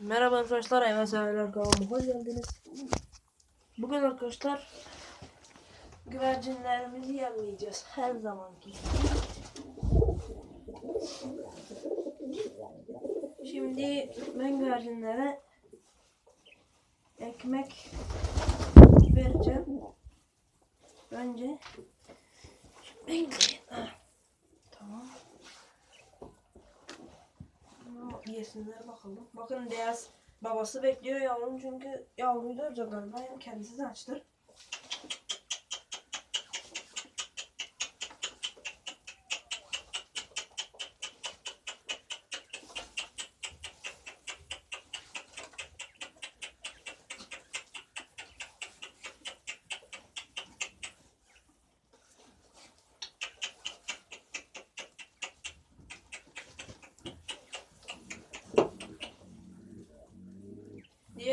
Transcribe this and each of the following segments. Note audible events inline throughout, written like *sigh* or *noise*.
Merhaba arkadaşlar, Eymen Severler kanalıma hoş geldiniz. Bugün arkadaşlar güvercinlerimizi yemleyeceğiz her zamanki. Şimdi ben güvercinlere ekmek vereceğim. Önce. Ha, Tamam. Ama Yesinler bakalım. Bakın beyaz babası bekliyor yavrum çünkü yavruyu da ölecek galiba. Yani kendisi de açtır.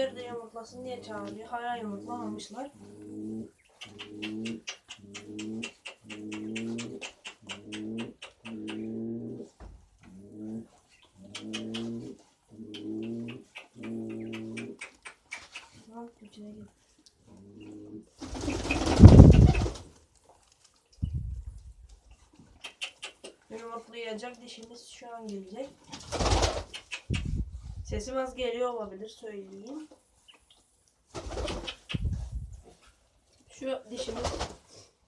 Diğer de yumurtlasın diye çağırıyor. Hala yumurtlamamışlar. Yumurtlayacak dişimiz şu an gelecek. Sesim az geliyor olabilir söyleyeyim. Şu dişimiz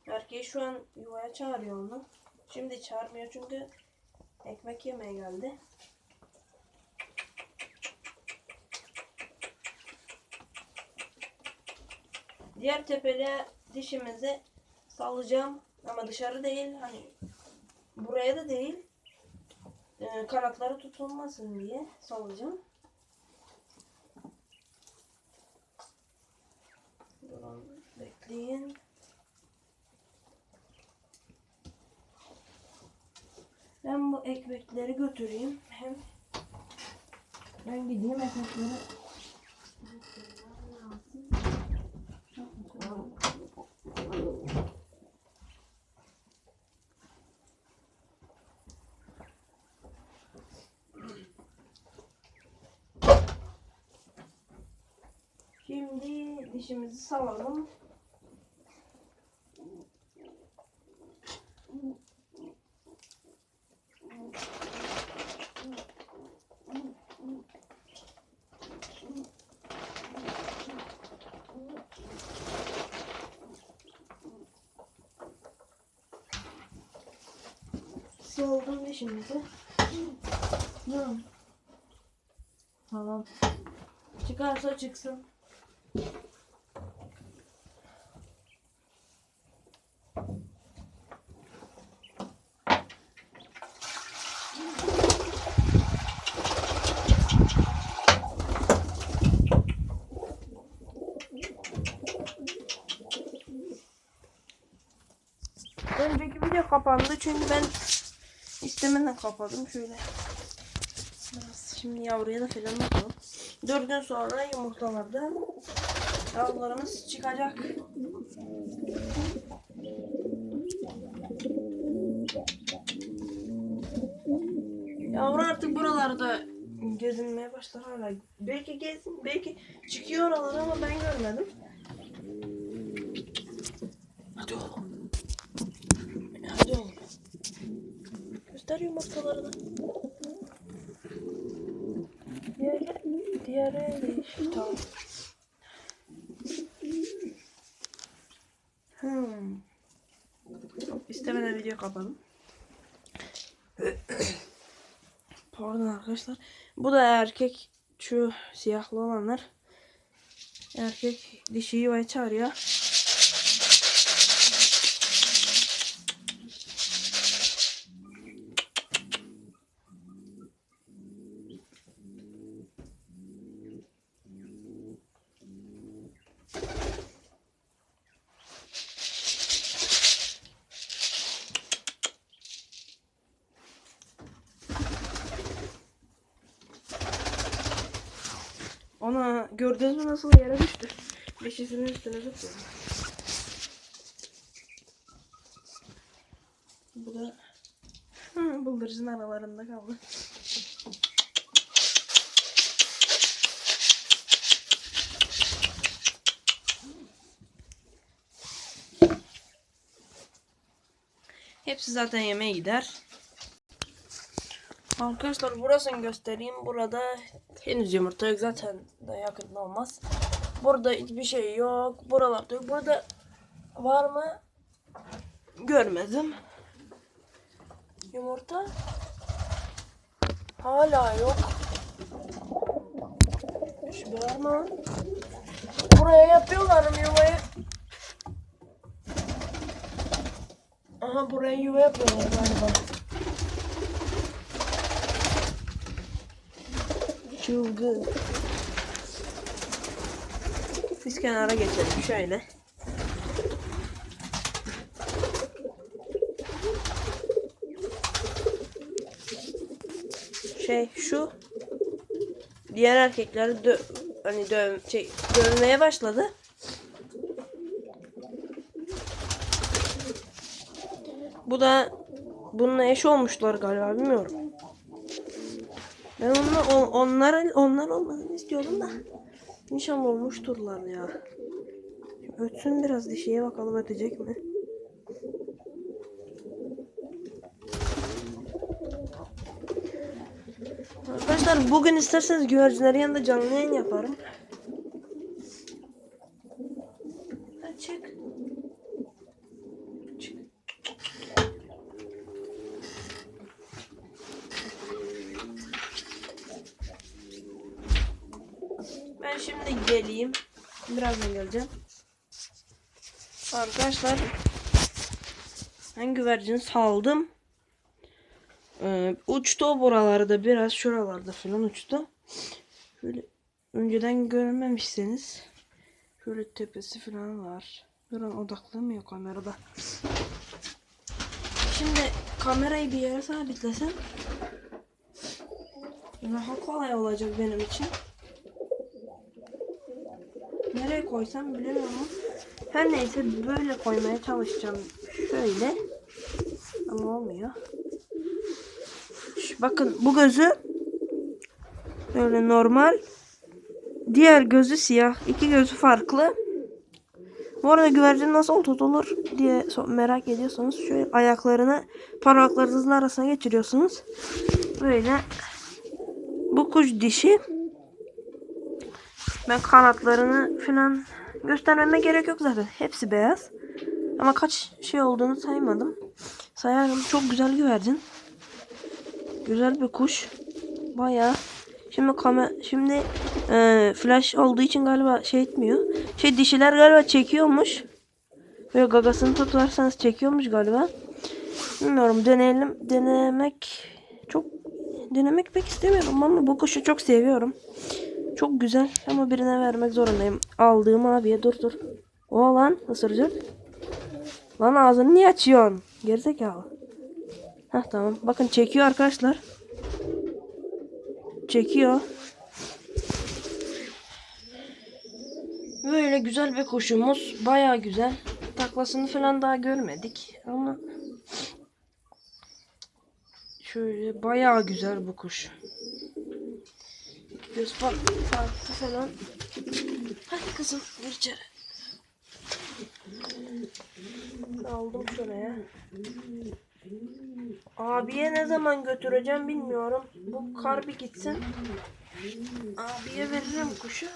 erkeği şu an yuvaya çağırıyor onu. Şimdi çağırmıyor çünkü ekmek yemeye geldi. Diğer tepede dişimizi salacağım ama dışarı değil hani buraya da değil e, kanatları tutulmasın diye salacağım. Durun, bekleyin. Ben bu ekmekleri götüreyim. Hem ben gideyim ekmekleri. Şimdi dişimizi salalım. Dişimizi. Tamam. Tamam. Çıkarsa çıksın. Video kapandı çünkü ben istemeden kapadım şöyle. Biraz şimdi yavruya da falan bakalım. Dört gün sonra yumurtalarda yavrularımız çıkacak. Yavru artık buralarda gezinmeye başlar hala. Belki gezin, belki çıkıyor oralara ama ben görmedim. Hadi oğlum. Hadi oğlum. Göster yumurtalarını. Diğer, diğeri değişik tamam. Hmm. İstemeden video kapadım. *coughs* Pardon arkadaşlar. Bu da erkek şu siyahlı olanlar. Erkek dişi yuvaya çağırıyor. Ana gördünüz mü nasıl yere düştü? Beşisinin üstüne tuttu. Bu da bıldırcın aralarında kaldı. Hepsi zaten yemeğe gider. Arkadaşlar burasını göstereyim. Burada henüz yumurta yok. Zaten da yakında olmaz. Burada hiçbir şey yok. Buralarda yok. Burada var mı? Görmedim. Yumurta hala yok. Şu var mı? Buraya yapıyorlar mı yuvayı? Aha buraya yuva yapıyorlar galiba. Çılgın. Biz kenara geçelim şöyle. Şey şu diğer erkekler dö hani döv şey dövmeye başladı. Bu da bununla eş olmuşlar galiba bilmiyorum. Ben onunla, on, onlar, onlar olmasını istiyordum da. İnşallah olmuşturlar ya. Ötsün biraz dişiye bakalım ötecek mi? Arkadaşlar bugün isterseniz güvercinlerin yanında canlı yayın yaparım. Açık. Çık. Ben şimdi geleyim. Birazdan geleceğim. Arkadaşlar ben güvercin saldım. Ee, uçtu o buralarda biraz şuralarda falan uçtu. Şöyle önceden görmemişseniz şöyle tepesi falan var. Duran odaklamıyor kamerada. Şimdi kamerayı bir yere sabitlesem daha kolay olacak benim için. Nereye koysam bilemiyorum. Her neyse böyle koymaya çalışacağım. Şöyle. Ama olmuyor. Şu- Bakın bu gözü böyle normal. Diğer gözü siyah. İki gözü farklı. Bu arada güvercin nasıl tutulur diye merak ediyorsanız şöyle ayaklarını parmaklarınızın arasına geçiriyorsunuz. Böyle bu kuş dişi. Ben kanatlarını falan göstermeme gerek yok zaten. Hepsi beyaz. Ama kaç şey olduğunu saymadım. Sayarım. Çok güzel güvercin. Güzel bir kuş. Bayağı. Şimdi kamer şimdi e, flash olduğu için galiba şey etmiyor. Şey dişiler galiba çekiyormuş. Böyle gagasını tutarsanız çekiyormuş galiba. Bilmiyorum deneyelim. Denemek çok denemek pek istemiyorum ama bu kuşu çok seviyorum. Çok güzel ama birine vermek zorundayım. Aldığım abiye dur dur. O lan ısıracak. Lan ağzını niye açıyorsun? Gerizekalı. Heh tamam. Bakın çekiyor arkadaşlar. Çekiyor. Böyle güzel bir kuşumuz. Baya güzel. Taklasını falan daha görmedik. Ama şöyle baya güzel bu kuş. Göz farklı, farklı falan. Hadi kızım gir içeri. Aldım şuraya. Abiye ne zaman götüreceğim bilmiyorum. Bu kar bir gitsin. Abiye veririm kuşu.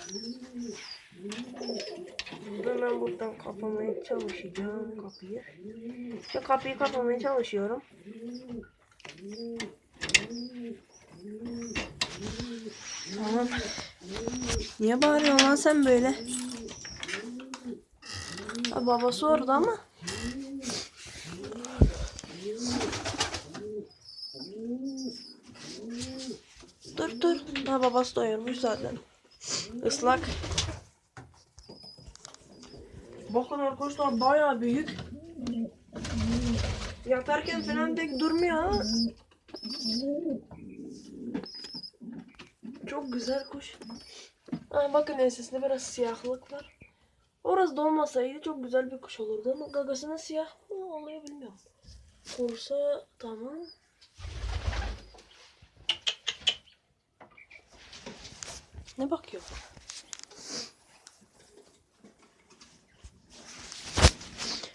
Hemen buradan kapamaya çalışacağım kapıyı. Şu kapıyı kapamaya çalışıyorum. Tamam. Niye bağırıyorsun lan sen böyle? Ha, babası orada ama. Dur dur. Ha babası doyurmuş zaten. Islak. Bakın arkadaşlar bayağı büyük. Yatarken falan pek durmuyor ha. Çok güzel kuş. Ha, bakın ensesinde biraz siyahlık var. Orası da olmasaydı çok güzel bir kuş olurdu ama gagasına siyah mı oluyor bilmiyorum. Olursa tamam. Ne bakıyor?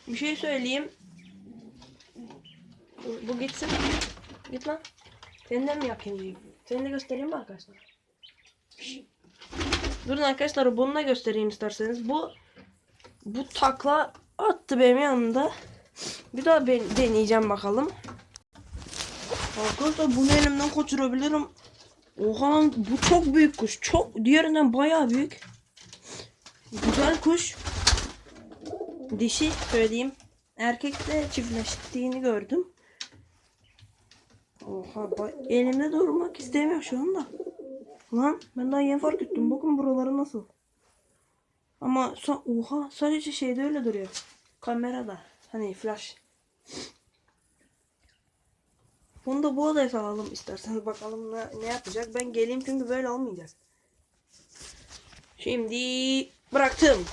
Bir şey söyleyeyim. Bu, gitsin. Git lan. Seni de mi yakayım? Seni de göstereyim mi arkadaşlar? Durun arkadaşlar bunu da göstereyim isterseniz. Bu bu takla attı benim yanımda. Bir daha ben deneyeceğim bakalım. Arkadaşlar bunu elimden kaçırabilirim. Oha bu çok büyük kuş. Çok diğerinden bayağı büyük. Güzel kuş. Dişi söyleyeyim. Erkekle çiftleştiğini gördüm. Oha elimde durmak istemiyor şu anda. Lan ben daha yeni fark ettim. Bakın buraları nasıl. Ama so- oha sadece şeyde öyle duruyor. Kamerada. Hani flash. Bunu da bu odaya salalım isterseniz bakalım ne, ne yapacak. Ben geleyim çünkü böyle olmayacak. Şimdi bıraktım.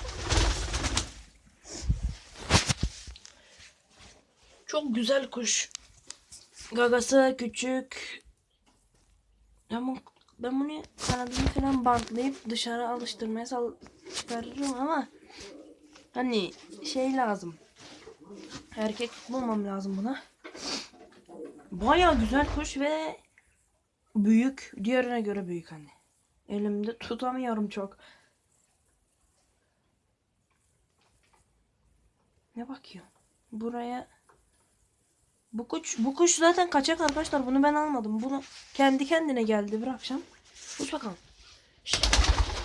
Çok güzel kuş. Gagası küçük. Ama ben bunu kanadını falan bantlayıp dışarı alıştırmaya sal çıkarırım ama hani şey lazım. Erkek bulmam lazım buna. Baya güzel kuş ve büyük. Diğerine göre büyük hani. Elimde tutamıyorum çok. Ne bakıyor? Buraya bu kuş bu kuş zaten kaçak arkadaşlar. Bunu ben almadım. Bunu kendi kendine geldi bir akşam. Uç bakalım. Şşt.